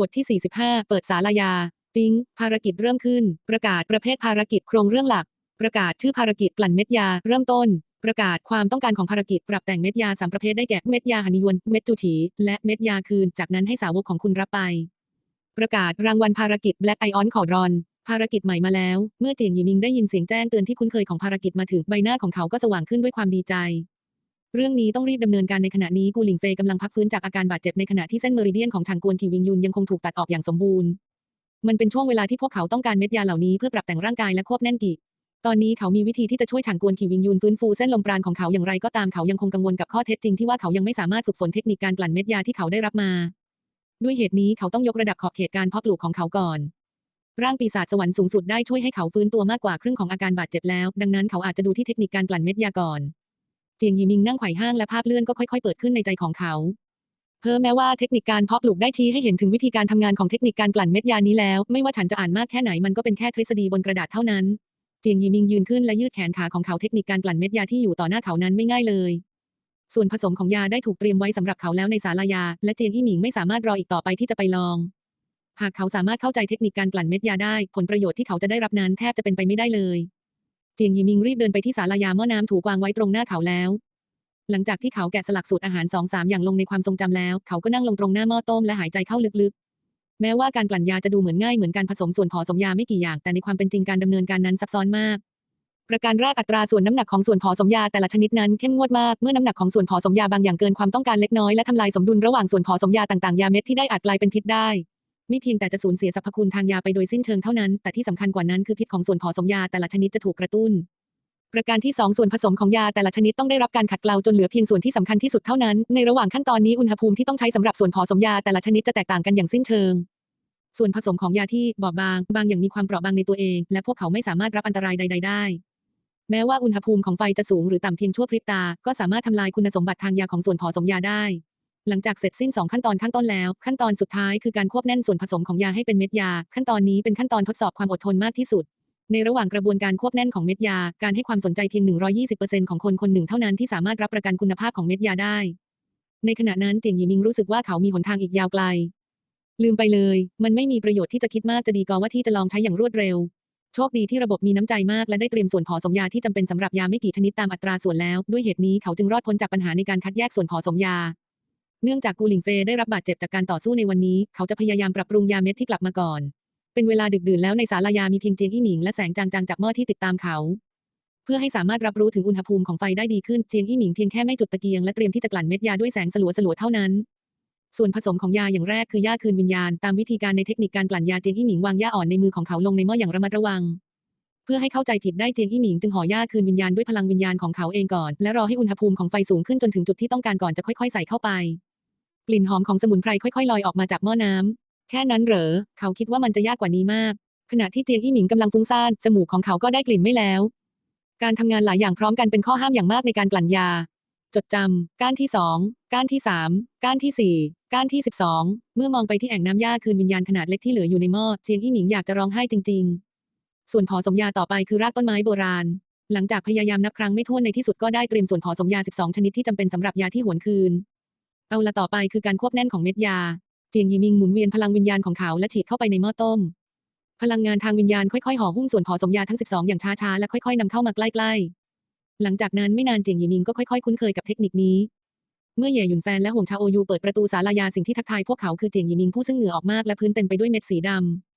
บทที่ 45 เปิดศาลายา ปิ๊ง ภารกิจเริ่มขึ้น ประกาศประเภทภารกิจโครงเรื่องหลัก ประกาศชื่อภารกิจกลั่นเม็ดยา เริ่มต้น ประกาศความต้องการของภารกิจปรับแต่งเม็ดยาสามประเภทได้แก่เม็ดยาหนิยวนเม็ดจูถีและเม็ดยาคืน จากนั้นให้สาวกของคุณรับไป ประกาศรางวัลภารกิจ Black Ion ขอรอน ภารกิจใหม่มาแล้ว เมื่อเจียงหยีมิงได้ยินเสียงแจ้งเตือนที่คุ้นเคยของภารกิจมาถึงใบหน้าของเขาก็สว่างขึ้นด้วยความดีใจ เรื่องนี้ต้องรีบดำเนินการในขณะนี้กูหลิงเฟยกำลังพักฟื้นจากอาการบาดเจ็บในขณะที่เส้นเมริเดียนของทางกวนทีวิงยุนยังคงถูกตัดออกอย่างสมบูรณ์ มันเป็นช่วงเวลาที่พวกเขาต้องการเม็ดยาเหล่านี้เพื่อปรับแต่งร่างกายและควบแน่นกีตอนนี้เขามีวิธีที่จะช่วยฉางกวนทีวิงยุนฟื้นฟูเส้นลมปราณของเขาอย่างไรก็ตามเขายังคงกังวลกับข้อเท็จจริงที่ว่าเขายังไม่สามารถฝึกฝนเทคนิคการกลั่นเม็ดยาที่เขาได้รับมา ด้วยเหตุนี้เขาต้องยกระดับขอบเขตการเพาะปลูกของเขาก่อน ร่างปีศาจสวรรค์สูงสุดได้ช่วยให้เขาฟื้นตัวมากกว่าครึ่งของอาการบาดเจ็บแล้ว ดังนั้นเขาอาจจะดูที่เทคนิคการกลั่นเม็ดยาก่อน เจียงยีมิงนั่งไขว่ห้างและภาพเลื่อนก็ค่อย ๆ เปิดขึ้นในใจของเขา เพิ่มแม้ว่าเทคนิคการเพาะปลูกได้ชี้ให้เห็นถึงวิธีการทำงานของเทคนิคการกลั่นเม็ดยานี้แล้ว ไม่ว่าฉันจะอ่านมากแค่ไหนมันก็เป็นแค่ทฤษฎีบนกระดาษเท่านั้น เจียงยีมิงยืนขึ้นและยืดแขนขาของเขาเทคนิคการกลั่นเม็ดยาที่อยู่ต่อหน้าเขานั้นไม่ง่ายเลย ส่วนผสมของยาได้ถูกเตรียมไว้สำหรับเขาแล้วในศาลายา และเจียงอี้หมิงไม่สามารถรออีกต่อไปที่จะไปลองหากเขาสามารถเข้าใจเทคนิคการกลั่นเม็ดยาได้ ผลประโยชน์ที่เขาจะได้รับนั้นแทบจะเป็นไปไม่ได้เลย เจียงยีมิงรีบเดินไปที่ศาลายาหม้อน้ำถูกวางไว้ตรงหน้าเขาแล้ว หลังจากที่เขาแกะสลักสูตรอาหารสองสามอย่างลงในความทรงจำแล้ว เขาก็นั่งลงตรงหน้าหม้อต้มและหายใจเข้าลึกๆ แม้ว่าการกลั่นยาจะดูเหมือนง่ายเหมือนการผสมส่วนผสมยาไม่กี่อย่าง แต่ในความเป็นจริงการดำเนินการนั้นซับซ้อนมากประการแรกอัตราส่วนน้ำหนักของส่วนผสมยาแต่ละชนิดนั้นเข้มงวดมาก เมื่อน้ำหนักของส่วนผสมยาบางอย่างเกินความต้องการเล็กน้อยและทำลายสมดุลระหว่างส่วนผสมยาต่างๆ ยาเม็ดที่ได้อาจกลายเป็นพิษได้ ไม่เพียงแต่จะสูญเสียสรรพคุณทางยาไปโดยสิ้นเชิงเท่านั้น แต่ที่สำคัญกว่านั้นคือพิษของส่วนผสมยาแต่ละชนิดจะถูกกระตุ้น ประการที่ 2 ส่วนผสมของยาแต่ละชนิดต้องได้รับการขัดเกลาจนเหลือเพียงส่วนที่สำคัญที่สุดเท่านั้น ในระหว่างขั้นตอนนี้อุณหภูมิที่ต้องใช้สำหรับส่วนผสมยาแต่ละชนิดจะแตกต่างกันอย่างสิ้นเชิง ส่วนผสมของยาที่บอบบาง บางอย่างมีความเปราะบางในตัวเอง และพวกเขาไม่สามารถรับอันตรายใด ๆ ได้แม้ว่าอุณหภูมิของไฟจะสูงหรือต่ำเพียงชั่วพริบตา ก็สามารถทำลายคุณสมบัติทางยาของส่วนผสมยาได้ หลังจากเสร็จสิ้นสองขั้นตอนข้างต้นแล้ว ขั้นตอนสุดท้ายคือการควบแน่นส่วนผสมของยาให้เป็นเม็ดยา ขั้นตอนนี้เป็นขั้นตอนทดสอบความอดทนมากที่สุด ในระหว่างกระบวนการควบแน่นของเม็ดยา การให้ความสนใจเพียง 120%ของคนคนหนึ่งเท่านั้นที่สามารถรับประกันคุณภาพของเม็ดยาได้ ในขณะนั้นเจียงหยีมิงรู้สึกว่าเขามีหนทางอีกยาวไกล ลืมไปเลย มันไม่มีประโยชน์ที่จะคิดมากจะดีกว่าว่าที่จะลองใช้อย่างรวดเร็วโชคดีที่ระบบมีน้ำใจมากและได้เตรียมส่วนผสมยาที่จำเป็นสำหรับยาไม่กี่ชนิดตามอัตราส่วนแล้ว ด้วยเหตุนี้เขาจึงรอดพ้นจากปัญหาในการคัดแยกส่วนผสมยา เนื่องจากกูหลิงเฟยได้รับบาดเจ็บจากการต่อสู้ในวันนี้ เขาจะพยายามปรับปรุงยาเม็ดที่กลับมาก่อน เป็นเวลาดึกดื่นแล้วในศาลายามีเพียงเจียงอี้หมิงและแสงจางๆจากหม้อที่ติดตามเขา เพื่อให้สามารถรับรู้ถึงอุณหภูมิของไฟได้ดีขึ้นเจียงอี้หมิงเพียงแค่ไม่จุดตะเกียงและเตรียมที่จะกลั่นเม็ดยาด้วยแสงสลัวๆเท่านั้นส่วนผสมของยาอย่างแรกคือยาคืนวิญญาณตามวิธีการในเทคนิคการกลั่นยาเจียงอี้หมิงวางยาอ่อนในมือของเขาลงในหม้ออย่างระมัดระวัง เพื่อให้เข้าใจผิดได้เจียงอี้หมิงจึงห่อยาคืนวิญญาณด้วยพลังวิญญาณของเขาเองก่อน และรอให้อุณหภูมิของไฟสูงขึ้นจนถึงจุดที่ต้องการก่อนจะค่อยๆ ใส่เข้าไป กลิ่นหอมของสมุนไพรค่อยๆลอยออกมาจากหม้อน้ำแค่นั้นเหรอ เขาคิดว่ามันจะยากกว่านี้มาก ขณะที่เจียงอี้หมิงกำลังฟุ้งซ่านจมูกของเขาก็ได้กลิ่นไม่แล้ว การทำงานหลายอย่างพร้อมกันเป็นข้อห้ามอย่างมากในการกลั่นยา จดจำก้านที่สองก้านที่สามก้านที่สี่ก้านที่สิบสองเมื่อมองไปที่แอ่งน้ำยาคืนวิญญาณขนาดเล็กที่เหลืออยู่ในหม้อเจียงอี้หมิงอยากจะร้องไห้จริง ๆ ส่วนผสมยาต่อไปคือรากต้นไม้โบราณหลังจากพยายามนับครั้งไม่ถ้วนในที่สุดก็ได้เตรียมส่วนผสมยา 12 ชนิดที่จำเป็นสำหรับยาที่หวนคืน เอาละต่อไปคือการควบแน่นของเม็ดยา เจียงยีมิงหมุนเวียนพลังวิญญาณของเขาและฉีดเข้าไปในหม้อต้ม พลังงานทางวิญญาณค่อยๆห่อหุ้มส่วนผสมยาทั้ง 12 อย่างช้าๆและค่อยๆนำเข้ามาใกล้ๆ หลังจากนั้นไม่นานเจียงยีมิงก็ค่อยๆคุ้นเคยกับเทคนิคนี้ เมื่อเหย่หยุนแฟนและห่วงชาโอยูเปิดประตูศาลายาสิ่งที่ทักทายพวกเขาคือเจียงยีมิงผู้ซึ่งเหงื่อออกมากและพื้นเต็มไปด้วยเม็ดสีด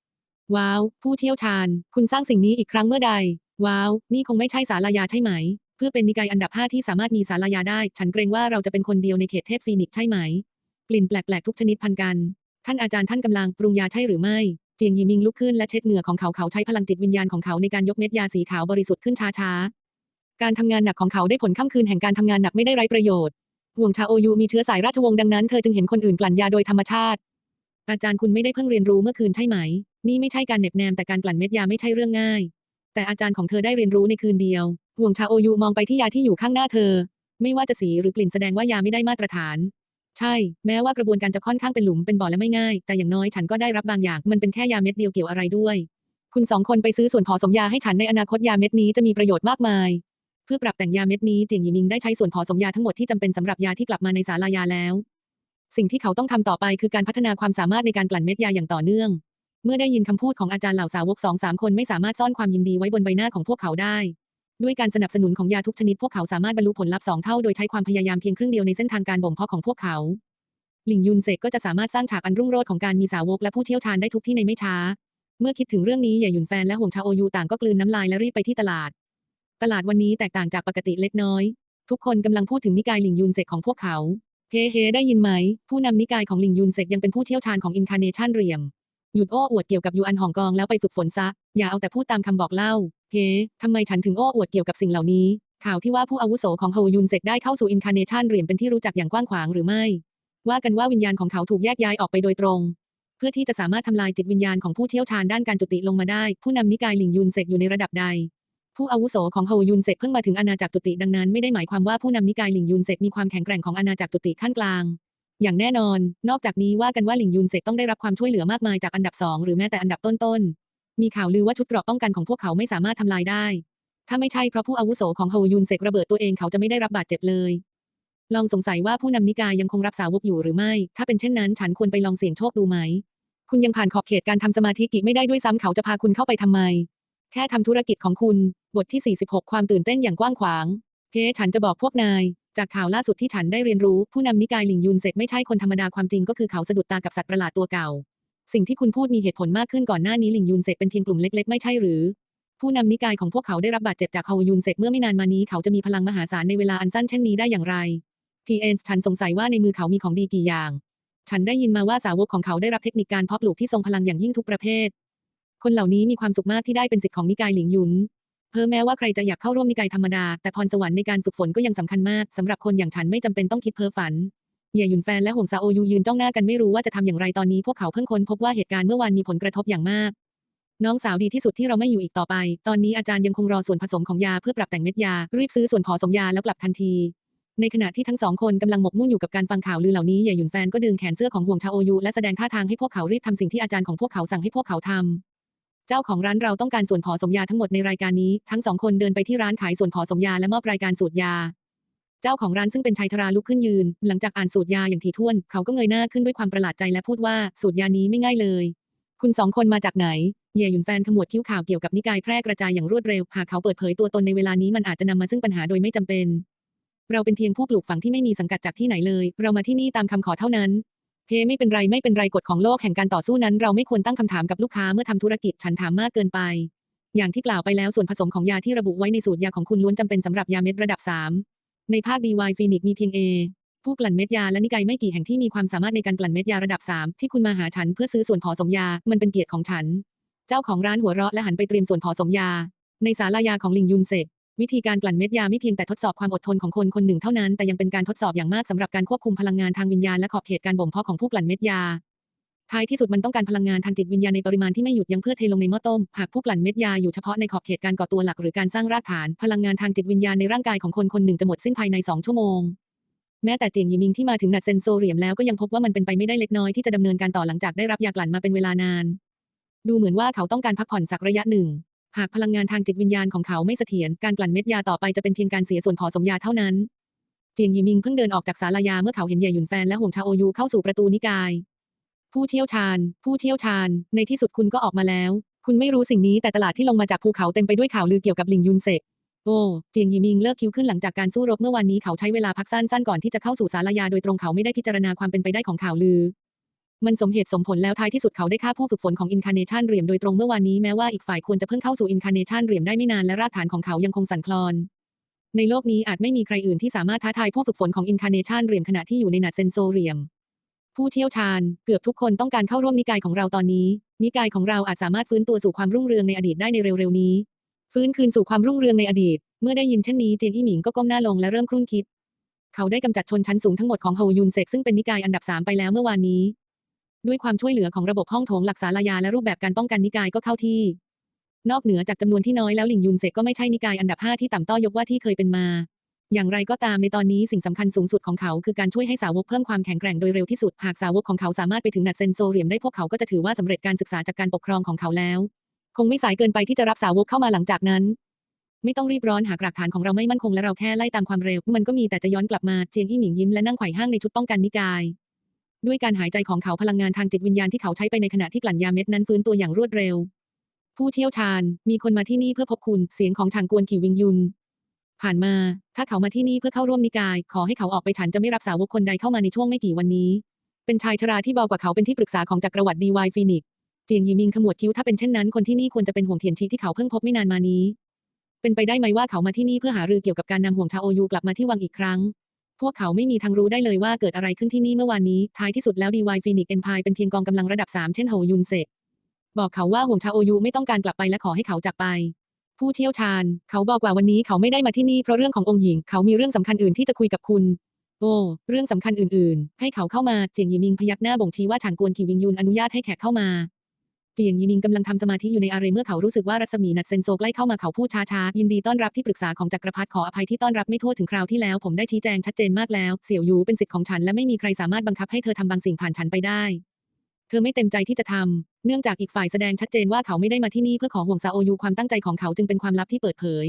ำว้าว ผู้เชี่ยวชาญ คุณสร้างสิ่งนี้อีกครั้งเมื่อใด ว้าว นี่คงไม่ใช่ศาลายาใช่ไหม เพื่อเป็นนิกายอันดับ5ที่สามารถมีศาลายาได้ ฉันเกรงว่าเราจะเป็นคนเดียวในเขตเทพฟีนิกใช่ไหม กลิ่นแปลกๆทุกชนิดพันกัน ท่านอาจารย์ท่านกำลังปรุงยาใช่หรือไม่เจียงยีมิงลุกขึ้นและเช็ดเหงื่อของเขาเขาใช้พลังจิตวิญญาณของเขาในการยกเม็ดยาสีขาวบริสุทธิ์ขึ้นช้าๆ การทำงานหนักของเขาได้ผลค่ำคืนแห่งการทำงานหนักไม่ได้ไร้ประโยชน์ ห่วงชาโอยูมีเชื้อสายราชวงศ์ดังนั้นเธอจึงเห็นคนอื่นกลั่นยาโดยธรรมชาติ อาจารย์คุณไม่ได้เพิ่งเรียนรู้เมื่อคืนใช่ไหม นี่ไม่ใช่การเหน็บแนมแต่การกลั่นเม็ดยาไม่ใช่เรื่องง่าย แต่อาจารย์ของเธอได้เรียนรู้ในคืนเดียว ห่วงชาโอยูมองไปที่ยาที่อยู่ข้างหน้าเธอ ไม่ว่าจะสีหรือกลิ่นแสดงว่ายาไม่ได้มาตรฐาน ใช่ แม้ว่ากระบวนการจะค่อนข้างเป็นหลุมเป็นบ่อและไม่ง่าย แต่อย่างน้อยฉันก็ได้รับบางอย่างมันเป็นแค่ยาเม็ดเดียวเกี่ยวอะไรด้วย คุณสองคนไปซื้อส่วนผสมยาให้ฉันในอนาคตยาเม็ดนี้จะมีประโยชน์มากมาย เพื่อปรับแต่งยาเม็ดนี้เจียงหยีมิงได้ใช้ส่วนผสมยาทั้งหมดที่จำเป็นสำหรับยาที่กลับมาในศาลายาแล้ว สิ่งที่เขาต้องทำต่อไปคือการพัฒนาความสามารถในการกลั่นเม็ดยาอย่างต่อเนื่องเมื่อได้ยินคำพูดของอาจารย์เหล่าสาวกสองสามคนไม่สามารถซ่อนความยินดีไว้บนใบหน้าของพวกเขาได้ ด้วยการสนับสนุนของยาทุกชนิดพวกเขาสามารถบรรลุผลลัพธ์สองเท่าโดยใช้ความพยายามเพียงครึ่งเดียวในเส้นทางการบ่มเพาะของพวกเขาหลิงยุนเซกก็จะสามารถสร้างฉากอันรุ่งโรจน์ของการมีสาวกและผู้เชี่ยวชาญได้ทุกที่ในไม่ช้า เมื่อคิดถึงเรื่องนี้หย่หยุนแฟนและห่วงชาโอยูต่างก็กลืนน้ำลายและรีบไปที่ตลาด ตลาดวันนี้แตกต่างจากปกติเล็กน้อย ทุกคนกำลังพูดถึงนิกายหลิงยุนเซกของพวกเขาเฮเฮได้ยินไหม ผู้นำนิกายของหลิงยุนเซกยังเป็นผู้เชี่ยวชาญของอินคาเนชันเรียมหยุดโอ้อวดเกี่ยวกับยูอันหองกองแล้วไปฝึกฝนซะ อย่าเอาแต่พูดตามคำบอกเล่า เฮ้ทำไมฉันถึงโอ้อวดเกี่ยวกับสิ่งเหล่านี้ ข่าวที่ว่าผู้อาวุโสของฮาวยุนเซกได้เข้าสู่อินคาเนชันเรียมเป็นที่รู้จักอย่างกว้างขวางหรือไม่ ว่ากันว่าวิญญาณของเขาถูกแยกย้ายออกไปโดยตรง เพื่อที่จะสามารถทำลายจิตวิญญาณของผู้เชี่ยวชาญด้านการจุติลงมาได้ ผู้นำนิกายหลิงยุนเซกอยู่ในระดับใด ผู้อาวุโสของฮาวยุนเซกเพิ่งมาถึงอาณาจักรจุติดังนั้นไม่ได้หมายความว่าผู้นำนิกายหลิงยุนเซกมีความแข็งแกร่งของอาณาจักรจุติขั้นกลาง อย่างแน่นอน นอกจากนี้ว่ากันว่าหลิงยุนเซกต้องได้รับความช่วยเหลือมากมายจากอันดับสองหรือแม้แต่อันดับต้นๆ มีข่าวลือว่าชุดเกราะป้องกันของพวกเขาไม่สามารถทำลายได้ ถ้าไม่ใช่เพราะผู้อาวุโสของฮาวยุนเซกระเบิดตัวเองเขาจะไม่ได้รับบาดเจ็บเลย ลองสงสัยว่าผู้นำนิกายยังคงรับสาวกอยู่หรือไม่ ถ้าเป็นเช่นนั้น ฉันควรไปลองเสี่ยงโชคดูไหม คุณยังผ่านขอบเขตการทำสมาธิกิไม่ได้ด้วยซ้ำเขาจะพาคุณเข้าไปทำไม แค่ทำธุรกิจของคุณ บทที่ 46 ความตื่นเต้นอย่างกว้างขวางเฮ้ฉันจะบอกพวกนาย จากข่าวล่าสุดที่ฉันได้เรียนรู้ ผู้นำนิกายหลิงยุนเซกไม่ใช่คนธรรมดาความจริงก็คือเขาสะดุดตากับสัตว์ประหลาดตัวเก่า สิ่งที่คุณพูดมีเหตุผลมากขึ้นก่อนหน้านี้หลิงยุนเซกเป็นเพียงกลุ่มเล็กๆ ไม่ใช่หรือ ผู้นำนิกายของพวกเขาได้รับบาดเจ็บจากฮาวยุนเซกเมื่อไม่นานมานี้เขาจะมีพลังมหาศาลในเวลาอันสั้นเช่นนี้ได้อย่างไรทีเอ็นฉันสงสัยว่าในมือเขามีของดีกี่อย่าง ฉันได้ยินมาว่าสาวกของเขาได้รับเทคนิคการเพาะปลูกที่ทรงพลังอย่างยิ่งทุกประเภท คนเหล่านี้มีความสุขมากที่ได้เป็นศิษย์ของนิกายหลิงยุนเพิ่มแม้ว่าใครจะอยากเข้าร่วมนิกายธรรมดา แต่พรสวรรค์ในการฝึกฝนก็ยังสำคัญมากสำหรับคนอย่างฉันไม่จำเป็นต้องคิดเพ้อฝัน เหย่หยุนแฟนและหงซาโอยูยืนจ้องหน้ากันไม่รู้ว่าจะทำอย่างไรตอนนี้พวกเขาเพิ่งค้นพบว่าเหตุการณ์เมื่อวานมีผลกระทบอย่างมาก น้องสาวดีที่สุดที่เราไม่อยู่อีกต่อไป ตอนนี้อาจารย์ยังคงรอส่วนผสมของยาเพื่อปรับแต่งเม็ดยา รีบซื้อส่วนผสมยาแล้วกลับทันที ในขณะที่ทั้งสองคนกำลังหมกมุ่นอยู่กับการฟังข่าวลือเหล่านี้เหย่หยุนแฟนก็ดึงแขนเสื้อของห่วงชาโอยูและแสดงท่าทางให้พวกเขารีบทำสิ่งที่อาจารย์ของพวกเขาสั่งให้พวกเขาทำเจ้าของร้านเราต้องการส่วนผสมยาทั้งหมดในรายการนี้ ทั้งสองคนเดินไปที่ร้านขายส่วนผสมยาและมอบรายการสูตรยา เจ้าของร้านซึ่งเป็นชายชราลุกขึ้นยืน หลังจากอ่านสูตรยาอย่างถี่ถ้วน เขาก็เงยหน้าขึ้นด้วยความประหลาดใจและพูดว่าสูตรยานี้ไม่ง่ายเลย คุณสองคนมาจากไหนเย่หยุนแฟนขมวดคิ้วข่าวเกี่ยวกับนิกายแพร่กระจายอย่างรวดเร็วหากเขาเปิดเผยตัวตนในเวลานี้มันอาจจะนำมาซึ่งปัญหาโดยไม่จำเป็น เราเป็นเพียงผู้ปลูกฝังที่ไม่มีสังกัดจากที่ไหนเลย เรามาที่นี่ตามคำขอเท่านั้นเฮไม่เป็นไรไม่เป็นไรกฎของโลกแห่งการต่อสู้นั้น เราไม่ควรตั้งคำถามกับลูกค้าเมื่อทำธุรกิจฉันถามมากเกินไป อย่างที่กล่าวไปแล้วส่วนผสมของยาที่ระบุไว้ในสูตรยาของคุณล้วนจำเป็นสำหรับยาเม็ดระดับ3 ในภาค DY ฟีนิกมีเพียง A ผู้กลั่นเม็ดยาและนิกายไม่กี่แห่งที่มีความสามารถในการกลั่นเม็ดยาระดับ 3 ที่คุณมาหาฉันเพื่อซื้อส่วนผสมยา มันเป็นเกียรติของฉัน เจ้าของร้านหัวเราะและหันไปเตรียมส่วนผสมยา ในศาลายาของลิงยุนเซกวิธีการกลั่นเม็ดยาไม่เพียงแต่ทดสอบความอดทนของคนคนหนึ่งเท่านั้น แต่ยังเป็นการทดสอบอย่างมากสำหรับการควบคุมพลังงานทางวิญญาณและขอบเขตการบ่มเพาะของผู้กลั่นเม็ดยา ท้ายที่สุดมันต้องการพลังงานทางจิตวิญญาณในปริมาณที่ไม่หยุดยั้งเพื่อเทลงในหม้อต้ม หากผู้กลั่นเม็ดยาอยู่เฉพาะในขอบเขตการก่อตัวหลักหรือการสร้างรากฐาน พลังงานทางจิตวิญญาณในร่างกายของคนคนหนึ่งจะหมดสิ้นภายใน 2 ชั่วโมง แม้แต่เจียงยีมิงที่มาถึงนัดเซนโซเรียมแล้วก็ยังพบว่ามันเป็นไปไม่ได้เล็กน้อยที่จะดำเนินการต่อหลังจากได้รับยากลั่นมาเป็นเวลานาน ดูเหมือนว่าเขาต้องการพักผ่อนสักระยะหนึ่ง หากพลังงานทางจิตวิญญาณของเขาไม่เสถียรการกลั่นเม็ดยาต่อไปจะเป็นเพียงการเสียส่วนผสมยาเท่านั้น เจียงยีมิงเพิ่งเดินออกจากศาลายาเมื่อเขาเห็นเย่หยุนแฟนและหงชาโอยูเข้าสู่ประตูนิกาย ผู้เชี่ยวชาญ ผู้เชี่ยวชาญ ในที่สุดคุณก็ออกมาแล้ว คุณไม่รู้สิ่งนี้แต่ตลาดที่ลงมาจากภูเขาเต็มไปด้วยข่าวลือเกี่ยวกับหลิงยุนเซกโอ้เจียงยีมิงเลิกคิ้วขึ้นหลังจากการสู้รบเมื่อวานนี้เขาใช้เวลาพักสั้นๆก่อนที่จะเข้าสู่ศาลายาโดยตรงเขาไม่ได้พิจารณาความเป็นไปได้ของข่าวลือ มันสมเหตุสมผลแล้วท้ายที่สุดเขาได้ฆ่าผู้ฝึกฝนของอินคาเนชันเรียมโดยตรงเมื่อวานนี้แม้ว่าอีกฝ่ายควรจะเพิ่งเข้าสู่อินคาเนชันเรียมได้ไม่นานและรากฐานของเขายังคงสั่นคลอน ในโลกนี้อาจไม่มีใครอื่นที่สามารถท้าทายผู้ฝึกฝนของอินคาเนชันเรียมขณะที่อยู่ในนัดเซนโซเรียม ผู้เชี่ยวชาญ เกือบทุกคนต้องการเข้าร่วมนิกายของเราตอนนี้ นิกายของเราอาจสามารถฟื้นตัวสู่ความรุ่งเรืองในอดีตได้ในเร็วๆนี้ ฟื้นคืนสู่ความรุ่งเรืองในอดีต เมื่อได้ยินเช่นนี้เจียงอี้หมิงก็ก้มหน้าลงและเริ่มครุ่นคิด เขาได้กำจัดชนชั้นสูงทั้งหมดของเฮายุนเซกซึ่งเป็นนิกายอันดับสามไปแล้วเมื่อวานนี้ ด้วยความช่วยเหลือของระบบห้องโถงหลักศาลายาและรูปแบบการป้องกันนิกายก็เข้าที่ นอกเหนือจากจำนวนที่น้อยแล้วหลิงยุนเซกก็ไม่ใช่นิกายอันดับห้าที่ต่ำต้อยกว่าที่เคยเป็นมา อย่างไรก็ตามในตอนนี้สิ่งสำคัญสูงสุดของเขาคือการช่วยให้สาวกเพิ่มความแข็งแกร่งโดยเร็วที่สุด หากสาวกของเขาสามารถไปถึงนัดเซนโซเรียมได้พวกเขาก็จะถือว่าสำเร็จการศึกษาจากการปกครองของเขาแล้ว คงไม่สายเกินไปที่จะรับสาวกเข้ามาหลังจากนั้น ไม่ต้องรีบร้อนหากหลักฐานของเราไม่มั่นคงและเราแค่ไล่ตามความเร็ว มันก็มีแต่จะย้อนกลับมาเจียงอี้หมิงยิ้มและนั่งไขว่ห้างในชุดป้องกันนิกาย ด้วยการหายใจของเขาพลังงานทางจิตวิญญาณที่เขาใช้ไปในขณะที่กลั่นยาเม็ดนั้นฟื้นตัวอย่างรวดเร็ว ผู้เชี่ยวชาญ มีคนมาที่นี่เพื่อพบคุณ เสียงของชางกวนขิววิงยุน ผ่านมา ถ้าเขามาที่นี่เพื่อเข้าร่วมนิกาย ขอให้เขาออกไปฉันจะไม่รับสาวกคนใดเข้ามาในช่วงไม่กี่วันนี้ เป็นชายชราที่เบากว่าเขาเป็นที่ปรึกษาของจักรวรรดิดีวายฟีนิกเจียงยีมิงขมวดคิ้วถ้าเป็นเช่นนั้นคนที่นี่ควรจะเป็นห่วงเทียนชีที่เขาเพิ่งพบไม่นานมานี้ เป็นไปได้ไหมว่าเขามาที่นี่เพื่อหารือเกี่ยวกับการนำห่วงชาโอยูกลับมาที่วังอีกครั้ง พวกเขาไม่มีทางรู้ได้เลยว่าเกิดอะไรขึ้นที่นี่เมื่อวานนี้ ท้ายที่สุดแล้วดีวายฟีนิกเอ็นพายเป็นเพียงกองกำลังระดับ3เช่นโฮยุนเซกบอกเขาว่าห่วงชาโอยูไม่ต้องการกลับไปและขอให้เขาจากไป ผู้เชี่ยวชาญ เขาบอกว่าวันนี้เขาไม่ได้มาที่นี่เพราะเรื่องขององค์หญิง เขามีเรื่องสำคัญอื่นที่จะคุยกับคุณ โอ้ เรื่องสำคัญอื่นๆ ให้เขาเข้ามา เจียงยีมิงพยักหน้าบ่งชี้ว่าฉางกวนขี่วิงยุนอนุญาตให้แขกเข้ามา เจียงยีมิงกำลังทำสมาธิอยู่ในอาเรเมื่อเขารู้สึกว่ารัศมีนัดเซนโซใกล้เข้ามาเขาพูดช้าๆ ยินดีต้อนรับที่ปรึกษาของจักรพรรดิขออภัยที่ต้อนรับไม่ทั่วถึงคราวที่แล้ว ผมได้ชี้แจงชัดเจนมากแล้ว เสี่ยวยูเป็นสิทธิ์ของฉันและไม่มีใครสามารถบังคับให้เธอทำบางสิ่งผ่านฉันไปได้ เธอไม่เต็มใจที่จะทำ เนื่องจากอีกฝ่ายแสดงชัดเจนว่าเขาไม่ได้มาที่นี่เพื่อขอห่วงซาโอยูความตั้งใจของเขาจึงเป็นความลับที่เปิดเผย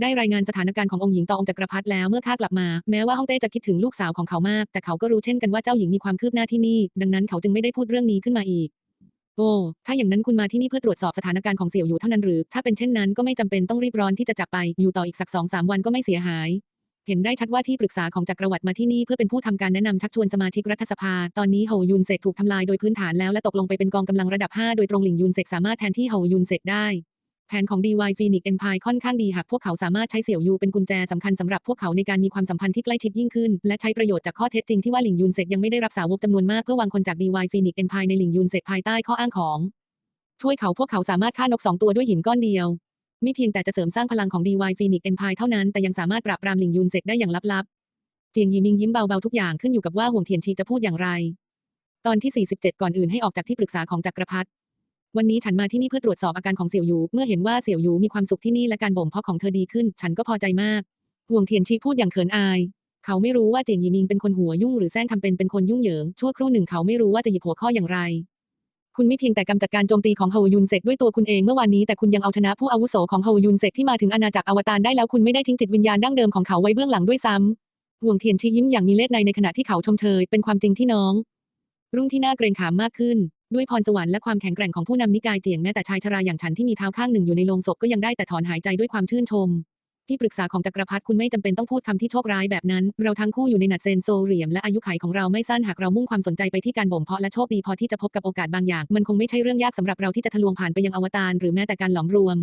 ได้รายงานสถานการณ์ขององค์หญิงต่อองค์จักรพรรดิแล้วเมื่อข้ากลับมา แม้ว่าฮ่องเต้จะคิดถึงลูกสาวของเขามาก แต่เขาก็รู้เช่นกันว่าเจ้าหญิงมีความคืบหน้าที่นี่ ดังนั้นเขาจึงไม่ได้พูดเรื่องนี้ขึ้นมาอีก โอ้ ถ้าอย่างนั้นคุณมาที่นี่เพื่อตรวจสอบสถานการณ์ของเสี่ยวอยู่เท่านั้นหรือ ถ้าเป็นเช่นนั้นก็ไม่จำเป็นต้องรีบร้อนที่จะจากไป อยู่ต่ออีกสักสองสามวันก็ไม่เสียหาย เห็นได้ชัดว่าที่ปรึกษาของจักรวรรดิมาที่นี่เพื่อเป็นผู้ทำการแนะนำชักชวนสมาชิกรัฐสภา ตอนนี้โฮยุนเซกถูกทำลายโดยพื้นฐานแล้วและตกลงไปเป็นกองกำลังระดับ 5 โดยตรงหลิงยุนเซกสามารถแทนที่โฮยุนเซกได้ แผนของ DY Phoenix Empire ค่อนข้างดีหากพวกเขาสามารถใช้เสี่ยวยูเป็นกุญแจสำคัญสำหรับพวกเขาในการมีความสัมพันธ์ที่ใกล้ชิดยิ่งขึ้น และใช้ประโยชน์จากข้อเท็จจริงที่ว่าหลิงยุนเซกยังไม่ได้รับสาวกจำนวนมากเพื่อวางคนจาก DY Phoenix Empire ในหลิงยุนเซกภายใต้ข้ออ้างของช่วยเขาพวกเขาสามารถฆ่านกสองตัวด้วยหินก้อนเดียว ไม่เพียงแต่จะเสริมสร้างพลังของ DY Phoenix Empire เท่านั้น แต่ยังสามารถปราบปรามหลิงยุนเซกได้อย่างลับๆ เจียงยีมิงยิ้มเบาๆทุกอย่างขึ้นอยู่กับว่าห่วงเทียนชีจะพูดอย่างไร ตอนที่ 47 ก่อนอื่นให้ออกจากที่ปรึกษาของจักรพรรดิวันนี้ฉันมาที่นี่เพื่อตรวจสอบอาการของเสี่ยวหยู เมื่อเห็นว่าเสี่ยวหยูมีความสุขที่นี่และการบ่มเพาะของเธอดีขึ้น ฉันก็พอใจมาก ห่วงเทียนชีพูดอย่างเขินอาย เขาไม่รู้ว่าเจียงยีมิงเป็นคนหัวยุ่งหรือแซงทำเป็นเป็นคนยุ่งเหยิง ชั่วครู่หนึ่งเขาไม่รู้ว่าจะหยิบหัวข้ออย่างไร คุณไม่เพียงแต่กำจัดการโจมตีของเฮายุนเซกด้วยตัวคุณเองเมื่อวานนี้แต่คุณยังเอาชนะผู้อาวุโสของเฮายุนเซกที่มาถึงอาณาจักรอวตารได้แล้วคุณไม่ได้ทิ้งจิตวิญญาณดั้งเดิมของเขาไว้เบื้องหลังด้วยซ้ำห่วงเทียนชี้ยิ้มอย่างมีเล่ห์ในในขณะที่เขาชมเชยเป็นความจริงที่น้อง รุ่งที่น่าเกรงขามมากขึ้น ด้วยพรสวรรค์และความแข็งแกร่งของผู้นำนิกายเจียงแม้แต่ชายชราอย่างฉันที่มีเท้าข้างหนึ่งอยู่ในโลงศพก็ยังได้แต่ถอนหายใจด้วยความชื่นชม ที่ปรึกษาของจักรพรรดิคุณไม่จำเป็นต้องพูดคำที่โชคร้ายแบบนั้น เราทั้งคู่อยู่ในหนัดเซนโซเรียมและอายุขัยของเราไม่สั้นหากเรามุ่งความสนใจไปที่การบ่มเพาะและโชคดีพอที่จะพบกับโอกาสบางอย่าง มันคงไม่ใช่เรื่องยากสำหรับเราที่จะทะลวงผ่านไปยังอวตารหรือแม้แต่การหลอมรวม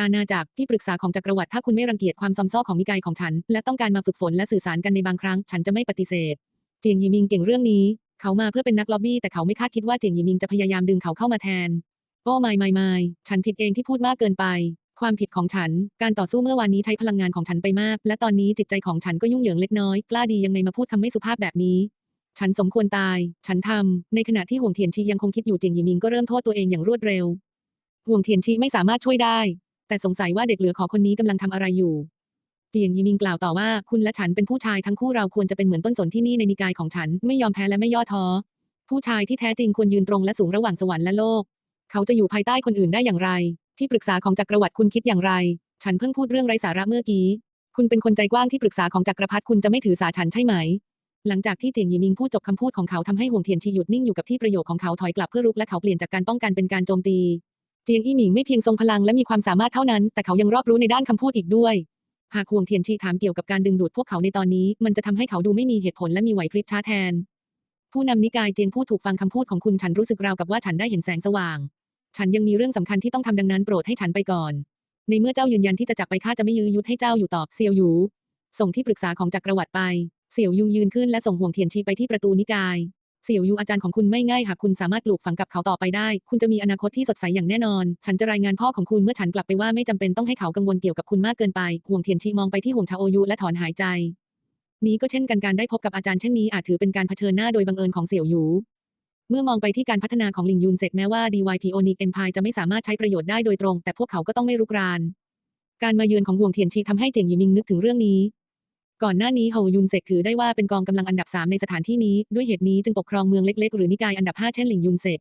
อาณาจักรที่ปรึกษาของจักรวรรดิถ้าคุณไม่รังเกียจความซอมซ้อของนิกายของฉัน และต้องการมาฝึกฝนและสื่อสารกันในบางครั้ง ฉันจะไม่ปฏิเสธ เจียงยีมิงเก่งเรื่องนี้ เขามาเพื่อเป็นนักล็อบบี้แต่เขาไม่คาดคิดว่าเจียงยีมิงจะพยายามดึงเขาเข้ามาแทน โอ้ไม่ไม่ไม่ฉันผิดเองที่พูดมากเกินไป ความผิดของฉัน การต่อสู้เมื่อวานนี้ใช้พลังงานของฉันไปมาก และตอนนี้จิตใจของฉันก็ยุ่งเหยิงเล็กน้อย กล้าดียังไงมาพูดคำไม่สุภาพแบบนี้ ฉันสมควรตาย ฉันทำ ในขณะที่ห่วงเทียนชียังคงคิดอยู่เจียงยีมิงก็เริ่มโทษตัวเองอย่างรวดเร็ว ห่วงเทียนชีไม่สามารถช่วยได้ แต่สงสัยว่าเด็กเหลือขอคนนี้กำลังทำอะไรอยู่เจียงยีมิงกล่าวต่อว่าคุณและฉันเป็นผู้ชายทั้งคู่เราควรจะเป็นเหมือนต้นสนที่นี่ในนิกายของฉัน ไม่ยอมแพ้และไม่ย่อท้อ ผู้ชายที่แท้จริงควรยืนตรงและสูงระหว่างสวรรค์และโลก เขาจะอยู่ภายใต้คนอื่นได้อย่างไร ที่ปรึกษาของจักรวรรดิคุณคิดอย่างไร ฉันเพิ่งพูดเรื่องไร้สาระเมื่อกี้ คุณเป็นคนใจกว้างที่ปรึกษาของจักรพรรดิคุณจะไม่ถือสาฉันใช่ไหม หลังจากที่เจียงยีมิงพูดจบคำพูดของเขาทำให้ห่วงเทียนชีหยุดนิ่งอยู่กับที่ประโยคของเขาถอยกลับเพื่อรุกและเขาเปลี่ยนจากการป้องกันเป็นการโจมตี เจียงอี้หมิงไม่เพียงทรงพลังและมีความสามารถเท่านั้น แต่เขายังรอบรู้ในด้านคำพูดอีกด้วย หากห่วงเทียนชีถามเกี่ยวกับการดึงดูดพวกเขาในตอนนี้ มันจะทำให้เขาดูไม่มีเหตุผลและมีไหวพริบช้าแทน ผู้นำนิกายเจียงพูดถูกฟังคำพูดของคุณฉันรู้สึกราวกับว่าฉันได้เห็นแสงสว่าง ฉันยังมีเรื่องสำคัญที่ต้องทำดังนั้นโปรดให้ฉันไปก่อน ในเมื่อเจ้ายืนยันที่จะจากไปข้าจะไม่ยื้อยุดให้เจ้าอยู่ตอบเซียวหยู ส่งที่ปรึกษาของจักรวรรดิไป เสี่ยวยุงยืนขึ้นและส่งห่วงเทียนชีไปที่ประตูนิกาย เสี่ยวยูอาจารย์ของคุณไม่ง่ายหากคุณสามารถปลูกฝังกับเขาต่อไปได้ คุณจะมีอนาคตที่สดใสอย่างแน่นอน ฉันจะรายงานพ่อของคุณเมื่อฉันกลับไปว่าไม่จำเป็นต้องให้เขากังวลเกี่ยวกับคุณมากเกินไป ห่วงเทียนชีมองไปที่ห่วงชาโอยุและถอนหายใจนี้ก็เช่นกันการได้พบกับอาจารย์เช่นนี้อาจถือเป็นการเผชิญหน้าโดยบังเอิญของเสี่ยวหยู เมื่อมองไปที่การพัฒนาของลิงยุนเซกแม้ว่า DYP Onic Empire จะไม่สามารถใช้ประโยชน์ได้โดยตรง แต่พวกเขาก็ต้องไม่รุกราน การมาเยือนของห่วงเทียนชีทำให้เจียงหยิมิงนึกถึงเรื่องนี้ ก่อนหน้านี้เฮายุนเซกถือได้ว่าเป็นกองกำลังอันดับ 3 ในสถานที่นี้ ด้วยเหตุนี้จึงปกครองเมืองเล็กๆ หรือนิกายอันดับ 5 เช่นหลิงยุนเซก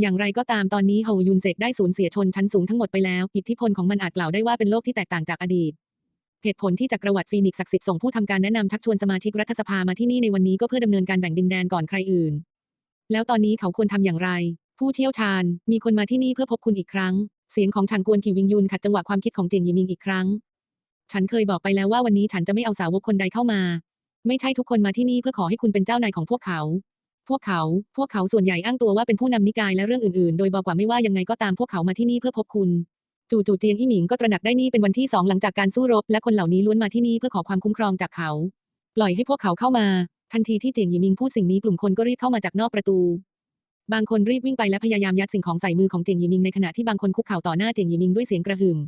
อย่างไรก็ตามตอนนี้เฮายุนเซกได้สูญเสียชนชั้นสูงทั้งหมดไปแล้ว อิทธิพลของมันอาจกล่าวได้ว่าเป็นโลกที่แตกต่างจากอดีต เหตุผลที่จักรวรรดิฟีนิกซ์ศักดิ์สิทธิ์ส่งผู้ทำการแนะนำชักชวนสมาชิกรัฐสภามาที่นี่ในวันนี้ก็เพื่อดำเนินการแบ่งดินแดนก่อนใครอื่น แล้วตอนนี้เขาควรทำอย่างไร ผู้เชี่ยวชาญ มีคนมาที่นี่เพื่อพบคุณอีกครั้ง เสียงของฉางกวนขีวิงยุนขัดจังหวะความคิดของเจียงหยิมิงอีกครั้ง ฉันเคยบอกไปแล้วว่าวันนี้ฉันจะไม่เอาสาวกคนใดเข้ามา ไม่ใช่ทุกคนมาที่นี่เพื่อขอให้คุณเป็นเจ้านายของพวกเขา พวกเขา พวกเขาส่วนใหญ่อ้างตัวว่าเป็นผู้นำนิกายและเรื่องอื่นๆ โดยบอกว่าไม่ว่ายังไงก็ตามพวกเขามาที่นี่เพื่อพบคุณจู่ๆเจียงอี้หมิงก็ตระหนักได้นี่เป็นวันที่สองหลังจากการสู้รบและคนเหล่านี้ล้วนมาที่นี่เพื่อขอความคุ้มครองจากเขา ปล่อยให้พวกเขาเข้ามา ทันทีที่เจียงหยี่มิงพูดสิ่งนี้กลุ่มคนก็รีบเข้ามาจากนอกประตู บางคนรีบวิ่งไปและพยายามยัดสิ่งของใส่มือของเจียงหยี่มิงในขณะที่บางคนคุกเข่าต่อหน้าเจียงหยี่มิงด้วยเสียงกระหึ่ม